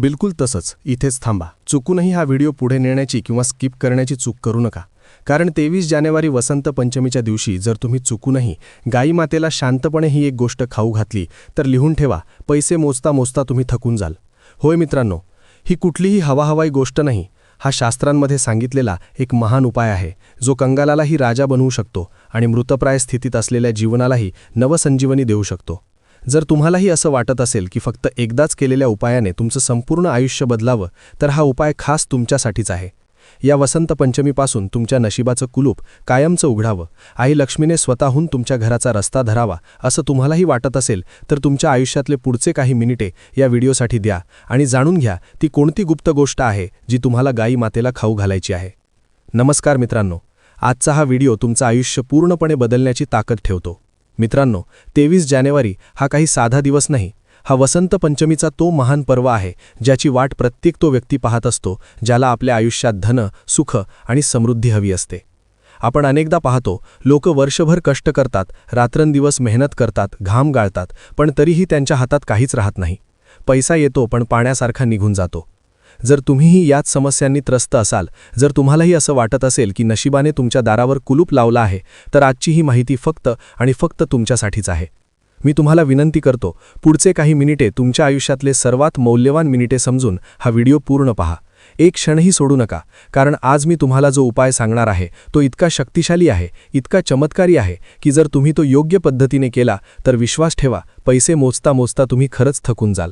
बिलकुल तसंच. इथेच थांबा. चुकूनही हा व्हिडिओ पुढे नेण्याची किंवा स्किप करण्याची चूक करू नका. कारण तेवीस जानेवारी वसंत पंचमीच्या दिवशी जर तुम्ही चुकूनही गाईमातेला शांतपणे ही एक गोष्ट खाऊ घातली तर लिहून ठेवा पैसे मोजता मोजता तुम्ही थकून जाल. होय मित्रांनो ही कुठलीही हवाहवाई गोष्ट नाही. हा शास्त्रांमध्ये सांगितलेला एक महान उपाय आहे जो कंगालालाही राजा बनवू शकतो आणि मृतप्राय स्थितीत असलेल्या जीवनालाही नवसंजीवनी देऊ शकतो. जर तुम्हालाही असं वाटत असेल की फक्त एकदाच केलेल्या उपायाने तुमचं संपूर्ण आयुष्य बदलावं तर हा उपाय खास तुमच्यासाठीच आहे. या वसंत पंचमीपासून तुमच्या नशिबाचं कुलूप कायमचं उघडावं आई लक्ष्मीने स्वतःहून तुमच्या घराचा रस्ता धरावा असं तुम्हालाही वाटत असेल तर तुमच्या आयुष्यातले पुढचे काही मिनिटे या व्हिडिओसाठी द्या आणि जाणून घ्या ती कोणती गुप्त गोष्ट आहे जी तुम्हाला गाई मातेला खाऊ घालायची आहे. नमस्कार मित्रांनो आजचा हा व्हिडिओ तुमचं आयुष्य पूर्णपणे बदलण्याची ताकद ठेवतो. मित्रांनो तेवीस जानेवारी हा काही साधा दिवस नाही. हा वसंत पंचमीचा तो महान पर्व आहे ज्याची वाट प्रत्येक तो व्यक्ती पाहत असतो ज्याला आपल्या आयुष्यात धन सुख आणि समृद्धी हवी असते. आपण अनेकदा पाहतो लोक वर्षभर कष्ट करतात रात्रंदिवस मेहनत करतात घाम गाळतात पण तरीही त्यांच्या हातात काहीच राहत नाही. पैसा येतो पण पाण्यासारखा निघून जातो. जर तुम्हीही याच समस्यांनी त्रस्त असाल जर तुम्हालाही असं वाटत असेल की नशिबाने तुमच्या दारावर कुलूप लावला आहे तर आजची ही माहिती फक्त आणि फक्त तुमच्यासाठीच आहे. मी तुम्हाला विनंती करतो पुढचे काही मिनिटे तुमच्या आयुष्यातले सर्वात मौल्यवान मिनिटे समजून हा व्हिडिओ पूर्ण पहा. एक क्षणही सोडू नका कारण आज मी तुम्हाला जो उपाय सांगणार आहे तो इतका शक्तिशाली आहे इतका चमत्कारी आहे की जर तुम्ही तो योग्य पद्धतीने केला तर विश्वास ठेवा पैसे मोजता मोजता तुम्ही खरंच थकून जाल.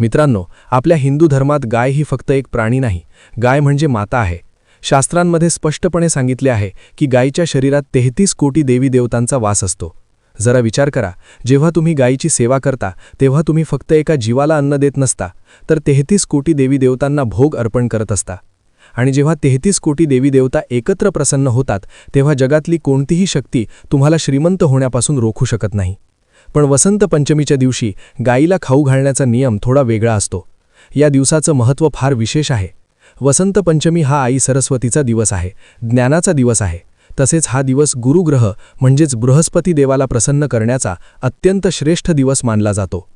मित्रांनो आपल्या हिंदू धर्मात गाय ही फक्त एक प्राणी नाही गाय म्हणजे माता आहे. शास्त्रांमध्ये स्पष्टपणे सांगितले आहे की गायीच्या शरीरात तेहतीस कोटी देवी देवतांचा वास असतो. जरा विचार करा जेव्हा तुम्ही गायीची सेवा करता तेव्हा तुम्ही फक्त एका जीवाला अन्न देत नसता तर तेहतीस कोटी देवी देवतांना भोग अर्पण करत असता. आणि जेव्हा तेहतीस कोटी देवी देवता एकत्र प्रसन्न होतात तेव्हा जगातली कोणतीही शक्ती तुम्हाला श्रीमंत होण्यापासून रोखू शकत नाही. पण वसंत पंचमीच्या दिवशी गायीला खाऊ घालण्याचा नियम थोडा वेगळा असतो. या दिवसाचं महत्त्व फार विशेष आहे. वसंत पंचमी हा आई सरस्वतीचा दिवस आहे ज्ञानाचा दिवस आहे. तसेच हा दिवस गुरुग्रह म्हणजेच बृहस्पती देवाला प्रसन्न करण्याचा अत्यंत श्रेष्ठ दिवस मानला जातो.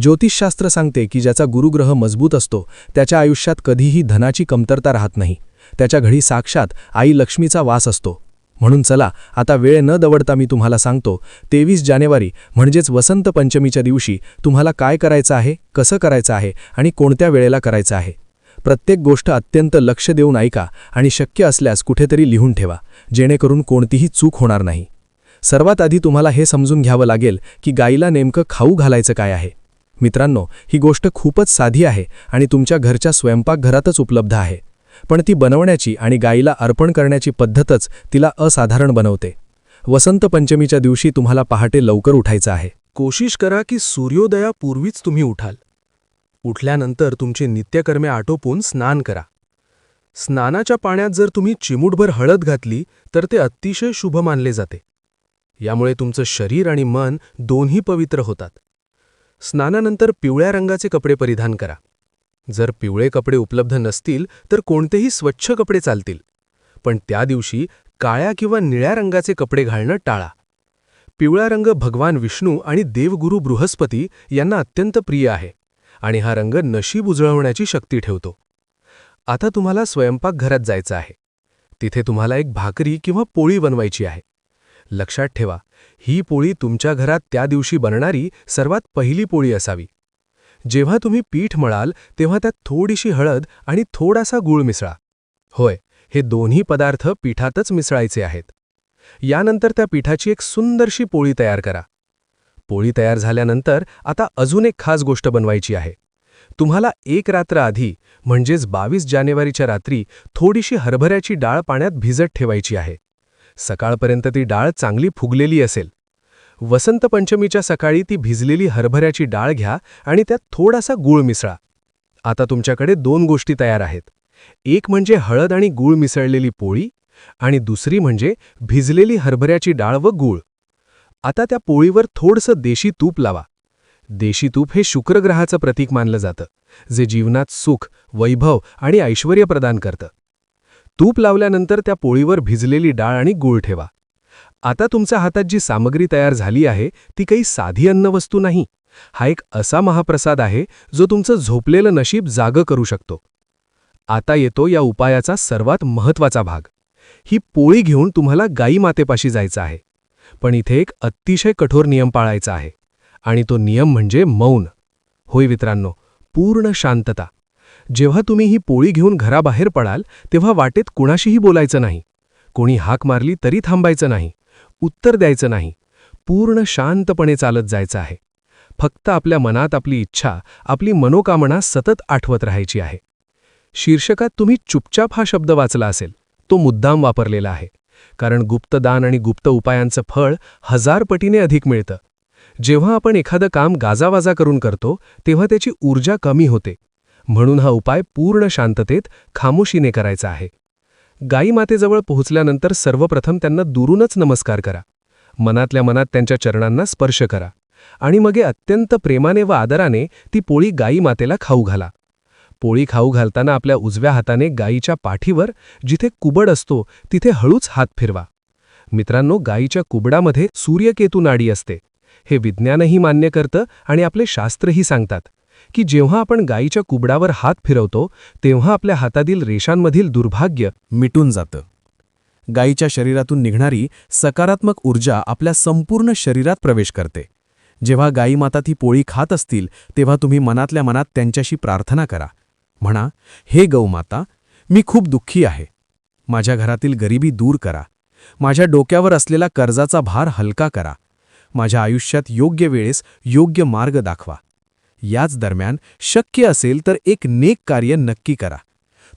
ज्योतिषशास्त्र सांगते की ज्याचा गुरुग्रह मजबूत असतो त्याच्या आयुष्यात कधीही धनाची कमतरता राहत नाही. त्याच्या घडी साक्षात आई लक्ष्मीचा वास असतो. म्हणून चला आता वेळ न दवडता मी तुम्हाला सांगतो तेवीस जानेवारी म्हणजेच वसंत पंचमीच्या दिवशी तुम्हाला काय करायचं आहे कसं करायचं आहे आणि कोणत्या वेळेला करायचं आहे. प्रत्येक गोष्ट अत्यंत लक्ष देऊन ऐका आणि शक्य असल्यास कुठेतरी लिहून ठेवा जेणेकरून कोणतीही चूक होणार नाही. सर्वात आधी तुम्हाला हे समजून घ्यावं लागेल की गाईला नेमकं खाऊ घालायचं काय आहे. मित्रांनो ही गोष्ट खूपच साधी आहे आणि तुमच्या घरच्या स्वयंपाकघरातच उपलब्ध आहे. पण ती बनवण्याची आणि गाईला अर्पण करण्याची पद्धतच तिला असाधारण बनवते. वसंत पंचमीच्या दिवशी तुम्हाला पहाटे लवकर उठायचं आहे. कोशिश करा की सूर्योदयापूर्वीच तुम्ही उठाल. उठल्यानंतर तुमची नित्यकर्मे आटोपून स्नान करा. स्नानाच्या पाण्यात जर तुम्ही चिमूटभर हळद घातली तर ते अतिशय शुभ मानले जाते. यामुळे तुमचं शरीर आणि मन दोन्ही पवित्र होतात. स्नानानंतर पिवळ्या रंगाचे कपडे परिधान करा. जर पिवळे कपडे उपलब्ध नसतील तर कोणतेही स्वच्छ कपडे चालतील. पण त्या दिवशी काळ्या किंवा निळ्या रंगाचे कपडे घालणं टाळा. पिवळा रंग भगवान विष्णू आणि देवगुरू बृहस्पती यांना अत्यंत प्रिय आहे आणि हा रंग नशीब उजळवण्याची शक्ती ठेवतो. आता तुम्हाला स्वयंपाकघरात जायचं आहे. तिथे तुम्हाला एक भाकरी किंवा पोळी बनवायची आहे. लक्षात ठेवा ही पोळी तुमच्या घरात त्या दिवशी बनणारी सर्वात पहिली पोळी असावी. जेव्हा तुम्ही पीठ मळाल तेव्हा त्यात थोडीशी हळद आणि थोडासा गूळ मिसळा. होय हे दोन्ही पदार्थ पिठातच मिसळायचे आहेत. यानंतर त्या पिठाची एक सुंदरशी पोळी तयार करा. पोळी तयार झाल्यानंतर आता अजून एक खास गोष्ट बनवायची आहे. तुम्हाला एक रात्र आधी म्हणजेच बावीस जानेवारीच्या रात्री थोडीशी हरभऱ्याची डाळ पाण्यात भिजत ठेवायची आहे. सकाळपर्यंत ती डाळ चांगली फुगलेली असेल. वसंत पंचमीच्या सकाळी ती भिजलेली हरभऱ्याची डाळ घ्या आणि त्यात थोडासा गूळ मिसळा. आता तुमच्याकडे दोन गोष्टी तयार आहेत. एक म्हणजे हळद आणि गूळ मिसळलेली पोळी आणि दुसरी म्हणजे भिजलेली हरभऱ्याची डाळ व गूळ. आता त्या पोळीवर थोडंसं देशी तूप लावा. देशी तूप हे शुक्रग्रहाचं प्रतीक मानलं जातं जे जीवनात सुख वैभव आणि ऐश्वर प्रदान करतं. तूप लावल्यानंतर त्या पोळीवर भिजलेली डाळ आणि गूळ ठेवा. आता तुमच्या हातात जी सामग्री तयार झाली आहे ती काही साधी अन्नवस्तू नाही. हा एक असा महाप्रसाद आहे जो तुमचं झोपलेलं नशीब जागं करू शकतो. आता येतो या उपायाचा सर्वात महत्त्वाचा भाग. ही पोळी घेऊन तुम्हाला गाई मातेपाशी जायचं आहे. पण इथे एक अतिशय कठोर नियम पाळायचा आहे. आणि तो नियम म्हणजे मौन. होय मित्रांनो पूर्ण शांतता. जेव्हा तुम्ही ही पोळी घेऊन घराबाहेर पडाल तेव्हा वाटेत कुणाशीही बोलायचं नाही. कोणी हाक मारली तरी थांबायचं नाही. उत्तर द्यायचं नाही. पूर्ण शांतपणे चालत जायचं आहे. फक्त आपल्या मनात आपली इच्छा आपली मनोकामना सतत आठवत राहायची आहे. शीर्षकात तुम्ही चुपचाप हा शब्द वाचला असेल. तो मुद्दाम वापरलेला आहे. कारण गुप्तदान आणि गुप्त उपायांचं फळ हजार पटीने अधिक मिळतं. जेव्हा आपण एखादं काम गाजावाजा करून करतो तेव्हा त्याची ऊर्जा कमी होते. म्हणून हा उपाय पूर्ण शांततेत खामोशीने करायचा आहे. गाई मातेजवळ पोहोचल्यानंतर सर्वप्रथम त्यांना दुरूनच नमस्कार करा. मनातल्या मनात त्यांच्या चरणांना स्पर्श करा. आणि मगे अत्यंत प्रेमाने व आदराने ती पोळी गाई मातेला खाऊ घाला. पोळी खाऊ घालताना आपल्या उजव्या हाताने गायीच्या पाठीवर जिथे कुबड असतो तिथे हळूच हात फिरवा. मित्रांनो गायीच्या कुबडामध्ये सूर्यकेतू नाडी असते. हे विज्ञानही मान्य करतं आणि आपले शास्त्रही सांगतात. की जेव्हा आपण गायीच्या कुबडावर हात फिरवतो तेव्हा आपल्या हातातील रेषांमधील दुर्भाग्य मिटून जातं. गायीच्या शरीरातून निघणारी सकारात्मक ऊर्जा आपल्या संपूर्ण शरीरात प्रवेश करते. जेव्हा गायीमाता ती पोळी खात असतील तेव्हा तुम्ही मनातल्या मनात त्यांच्याशी प्रार्थना करा. म्हणा हे गौमाता मी खूप दुःखी आहे. माझ्या घरातील गरिबी दूर करा. माझ्या डोक्यावर असलेला कर्जाचा भार हलका करा. माझ्या आयुष्यात योग्य वेळेस योग्य मार्ग दाखवा. याच दरम्यान शक्य असेल तर एक नेक कार्य नक्की करा.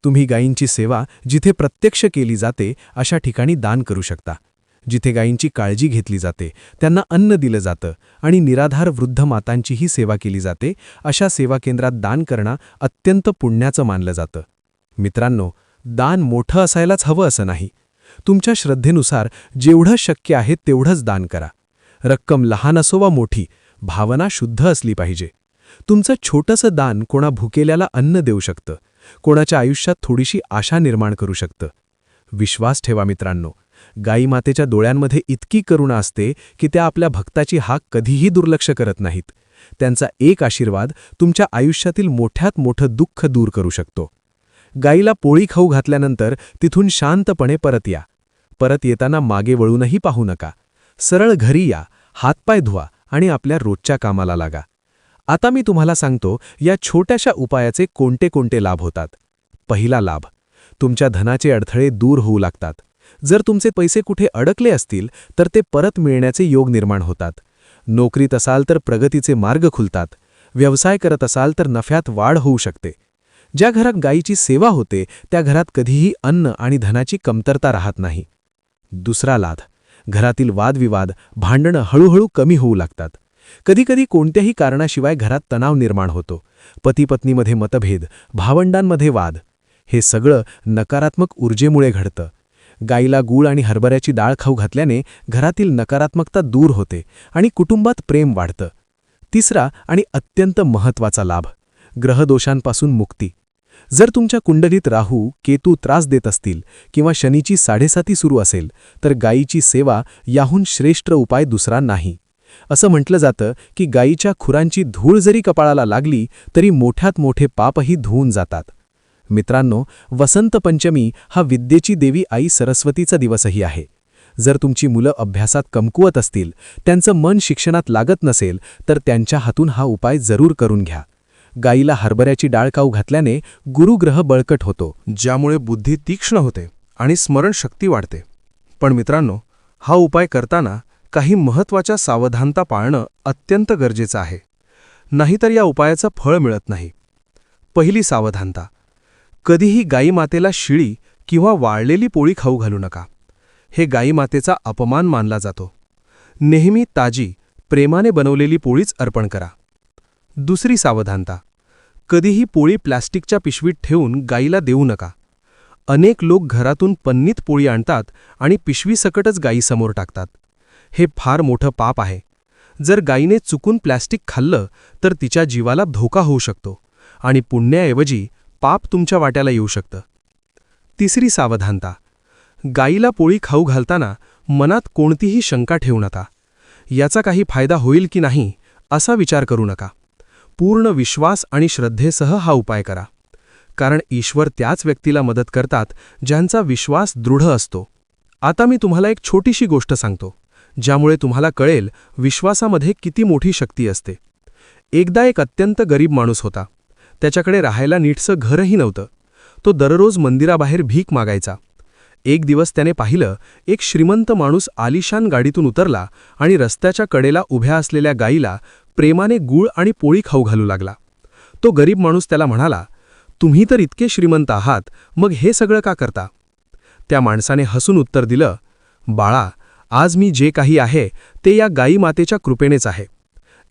तुम्ही गायींची सेवा जिथे प्रत्यक्ष केली जाते अशा ठिकाणी दान करू शकता. जिथे गायींची काळजी घेतली जाते त्यांना अन्न दिलं जातं आणि निराधार वृद्ध मातांचीही सेवा केली जाते अशा सेवा केंद्रात दान करणं अत्यंत पुण्याचं मानलं जातं. मित्रांनो दान मोठं असायलाच हवं असं नाही. तुमच्या श्रद्धेनुसार जेवढं शक्य आहे तेवढंच दान करा. रक्कम लहान असो वा मोठी भावना शुद्ध असली पाहिजे. तुमचं छोटंसं दान कोणा भुकेल्याला अन्न देऊ शकतं. कोणाच्या आयुष्यात थोडीशी आशा निर्माण करू शकतं. विश्वास ठेवा मित्रांनो. गाईमातेच्या डोळ्यांमध्ये इतकी करुणा असते की त्या आपल्या भक्ताची हाक कधीही दुर्लक्ष करत नाहीत. त्यांचा एक आशीर्वाद तुमच्या आयुष्यातील मोठ्यात मोठं दुःख दूर करू शकतो. गाईला पोळी खाऊ घातल्यानंतर तिथून शांतपणे परत या. परत येताना मागे वळूनही पाहू नका. सरळ घरी या. हातपाय धुवा आणि आपल्या रोजच्या कामाला लागा. आता मी तुम्हाला सांगतो या छोट्याशा उपायाचे कोणते कोणते लाभ होतात. पहिला लाभ तुमच्या धनाचे अडथळे दूर होऊ लागतात. जर तुमचे पैसे कुठे अडकले असतील तर ते परत मिळण्याचे योग निर्माण होतात. नोकरीत असाल तर प्रगतीचे मार्ग खुलतात. व्यवसाय करत असाल तर नफ्यात वाढ होऊ शकते. ज्या घरात गायीची सेवा होते त्या घरात कधीही अन्न आणि धनाची कमतरता राहत नाही. दुसरा लाभ घरातील वादविवाद भांडणं हळूहळू कमी होऊ लागतात. कधीकधी कोणत्याही कारणाशिवाय घरात तणाव निर्माण होतो. पतीपत्नीमध्ये मतभेद भावंडांमध्ये वाद. हे सगळं नकारात्मक ऊर्जेमुळे घडतं. गाईला गूळ आणि हरभऱ्याची डाळ खाऊ घातल्याने घरातील नकारात्मकता दूर होते आणि कुटुंबात प्रेम वाढतं. तिसरा आणि अत्यंत महत्त्वाचा लाभ ग्रहदोषांपासून मुक्ती. जर तुमच्या कुंडलीत राहू केतू त्रास देत असतील किंवा शनीची साडेसाती सुरू असेल तर गायीची सेवा याहून श्रेष्ठ उपाय दुसरा नाही. असं म्हटलं जातं की गायीच्या खुरांची धूळ जरी कपाळाला लागली तरी मोठ्यात मोठे पापही धुवून जातात. मित्रांनो वसंत पंचमी हा विद्येची देवी आई सरस्वतीचा दिवसही आहे. जर तुमची मुलं अभ्यासात कमकुवत असतील त्यांचं मन शिक्षणात लागत नसेल तर त्यांच्या हातून हा उपाय जरूर करून घ्या. गाईला हरभऱ्याची डाळ काऊ घातल्याने गुरुग्रह बळकट होतो. ज्यामुळे बुद्धी तीक्ष्ण होते आणि स्मरणशक्ती वाढते. पण मित्रांनो हा उपाय करताना काही महत्त्वाच्या सावधानता पाळणं अत्यंत गरजेचं आहे. नाहीतर या उपायाचं फळ मिळत नाही. पहिली सावधानता कधीही गाईमातेला शिळी किंवा वाळलेली पोळी खाऊ घालू नका. हे गाईमातेचा अपमान मानला जातो. नेहमी ताजी प्रेमाने बनवलेली पोळीच अर्पण करा. दुसरी सावधानता कधीही पोळी प्लॅस्टिकच्या पिशवीत ठेवून गाईला देऊ नका. अनेक लोक घरातून पन्नीत पोळी आणतात आणि पिशवीसकटच गायीसमोर टाकतात. हे फार मोठं पाप आहे. जर गायीने चुकून प्लॅस्टिक खाल्लं तर तिच्या जीवाला धोका होऊ शकतो आणि पुण्याऐवजी पाप तुमच्या वाट्याला येऊ शकतं. तिसरी सावधानता. गाईला पोळी खाऊ घालताना मनात कोणतीही शंका ठेवू नका. याचा काही फायदा होईल की नाही असा विचार करू नका. पूर्ण विश्वास आणि श्रद्धेसह हा उपाय करा. कारण ईश्वर त्याच व्यक्तीला मदत करतात ज्यांचा विश्वास दृढ असतो. आता मी तुम्हाला एक छोटीशी गोष्ट सांगतो. ज्यामुळे तुम्हाला कळेल विश्वासामध्ये किती मोठी शक्ती असते. एकदा एक अत्यंत गरीब माणूस होता. त्याच्याकडे राहायला नीटसं घरही नव्हतं. तो दररोज मंदिराबाहेर भीक मागायचा. एक दिवस त्याने पाहिलं एक श्रीमंत माणूस आलिशान गाडीतून उतरला आणि रस्त्याच्या कडेला उभ्या असलेल्या गाईला प्रेमाने गूळ आणि पोळी खाऊ घालू लागला. तो गरीब माणूस त्याला म्हणाला तुम्ही तर इतके श्रीमंत आहात मग हे सगळं का करता? त्या माणसाने हसून उत्तर दिलं बाळा आज मी जे काही आहे ते या गाई मातेच्या कृपेनेच आहे.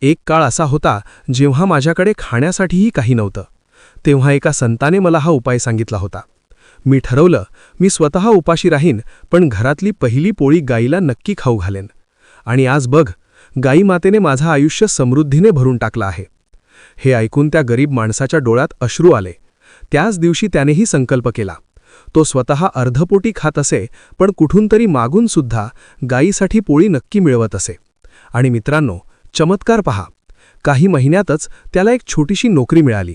एक काळ असा होता जेव्हा माझ्याकडे खाण्यासाठीही काही नव्हतं. तेव्हा एका संताने मला हा उपाय सांगितला होता. मी ठरवलं मी स्वतः उपाशी राहीन पण घरातली पहिली पोळी गाईला नक्की खाऊ घालेन. आणि आज बघ गाई मातेने माझं आयुष्य समृद्धीने भरून टाकलं आहे. हे ऐकून त्या गरीब माणसाच्या डोळ्यात अश्रू आले. त्याच दिवशी त्यानेही संकल्प केला. तो स्वतः अर्धपोटी खात असे पण कुठून तरी मागून सुद्धा गायीसाठी पोळी नक्की मिळवत असे. आणि मित्रांनो चमत्कार पहा. काही महिन्यातच त्याला एक छोटीशी नोकरी मिळाली.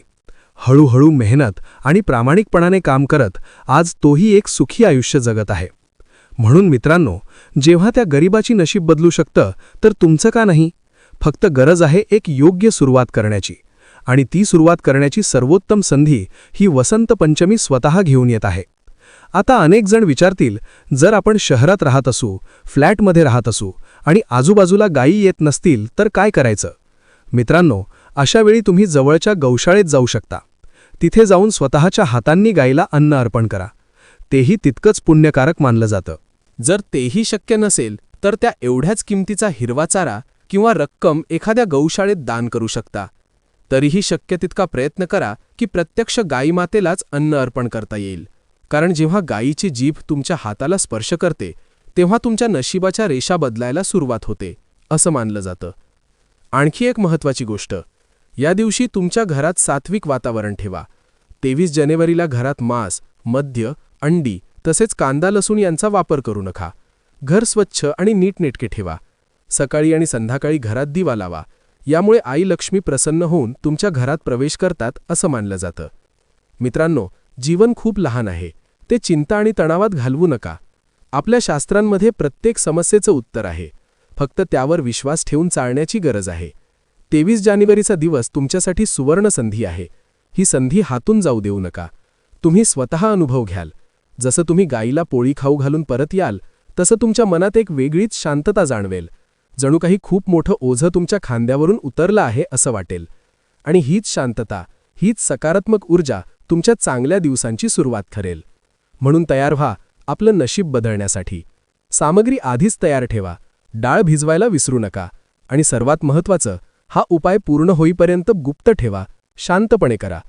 हळूहळू मेहनत आणि प्रामाणिकपणाने काम करत आज तोही एक सुखी आयुष्य जगत आहे. म्हणून मित्रांनो जेव्हा त्या गरिबाची नशीब बदलू शकतं तर तुमचं का नाही? फक्त गरज आहे एक योग्य सुरुवात करण्याची. आणि ती सुरुवात करण्याची सर्वोत्तम संधी ही वसंत पंचमी स्वतः घेऊन येत आहे. आता अनेक जण विचारतील जर आपण शहरात राहत असू फ्लॅटमध्ये राहत असू आणि आजूबाजूला गायी येत नसतील तर काय करायचं? मित्रांनो अशावेळी तुम्ही जवळच्या गौशाळेत जाऊ शकता. तिथे जाऊन स्वतःच्या हातांनी गायीला अन्न अर्पण करा. तेही तितकंच पुण्यकारक मानलं जातं. जर तेही शक्य नसेल तर त्या एवढ्याच किमतीचा हिरवा चारा किंवा रक्कम एखाद्या गौशाळेत दान करू शकता. तरीही शक्य तितका प्रयत्न करा की प्रत्यक्ष गायीमातेलाच अन्न अर्पण करता येईल. कारण जेव्हा गायीची जीभ तुमच्या हाताला स्पर्श करते तेव्हा तुमच्या नशिबाच्या रेषा बदलायला सुरुवात होते असं मानलं जातं. आणखी एक महत्त्वाची गोष्ट या दिवशी तुमच्या घरात सात्विक वातावरण ठेवा. तेवीस जानेवारीला घरात मांस मद्य अंडी तसेच कांदा लसूण यांचा वापर करू नका. घर स्वच्छ आणि नीटनेटके ठेवा. सकाळी आणि संध्याकाळी घरात दिवा लावा. यामुळे आई लक्ष्मी प्रसन्न होऊन तुमच्या घरात प्रवेश करतात असं मानलं जातं. मित्रांनो जीवन खूप लहान आहे. ते चिंता आणि तणावात घालवू नका. आपल्या शास्त्रांमध्ये प्रत्येक समस्येचं उत्तर आहे. फक्त त्यावर विश्वास ठेवून चालण्याची गरज आहे. तेवीस जानेवारीचा दिवस तुमच्यासाठी सुवर्ण संधी आहे. ही संधी हातून जाऊ देऊ नका. तुम्ही स्वतः अनुभव घ्याल. जसं तुम्ही गाईला पोळी खाऊ घालून परत याल तसं तुमच्या मनात एक वेगळीच शांतता जाणवेल. जणू काही खूप मोठं ओझं तुमच्या खांद्यावरून उतरलं आहे असं वाटेल. आणि हीच शांतता हीच सकारात्मक ऊर्जा तुमच्या चांगल्या दिवसांची सुरुवात ठरेल. म्हणून तयार व्हा आपलं नशीब बदलण्यासाठी. सामग्री आधीच तयार ठेवा. डाळ भिजवायला विसरू नका. आणि सर्वात महत्त्वाचं हा उपाय पूर्ण होईपर्यंत गुप्त ठेवा. शांतपणे करा.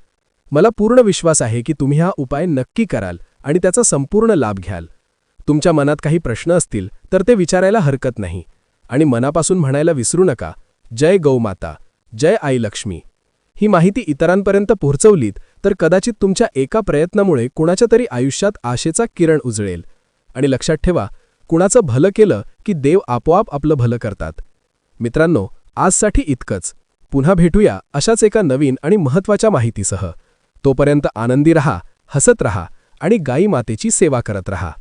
मला पूर्ण विश्वास आहे की तुम्ही हा उपाय नक्की कराल आणि त्याचा संपूर्ण लाभ घ्याल. तुमच्या मनात काही प्रश्न असतील तर ते विचारायला हरकत नाही. आणि मनापासून म्हणायला विसरू नका जय गौमाता जय आई लक्ष्मी. ही माहिती इतरांपर्यंत पोहोचवलीत तर कदाचित तुमच्या एका प्रयत्नामुळे कुणाच्या तरी आयुष्यात आशेचा किरण उजळेल. आणि लक्षात ठेवा कुणाचं भलं केलं की देव आपोआप आपलं भलं करतात. मित्रांनो आजसाठी इतकंच. पुन्हा भेटूया अशाच एका नवीन आणि महत्त्वाच्या माहितीसह. तोपर्यंत आनंदी रहा हसत रहा आणि गाई मातेची सेवा करत रहा.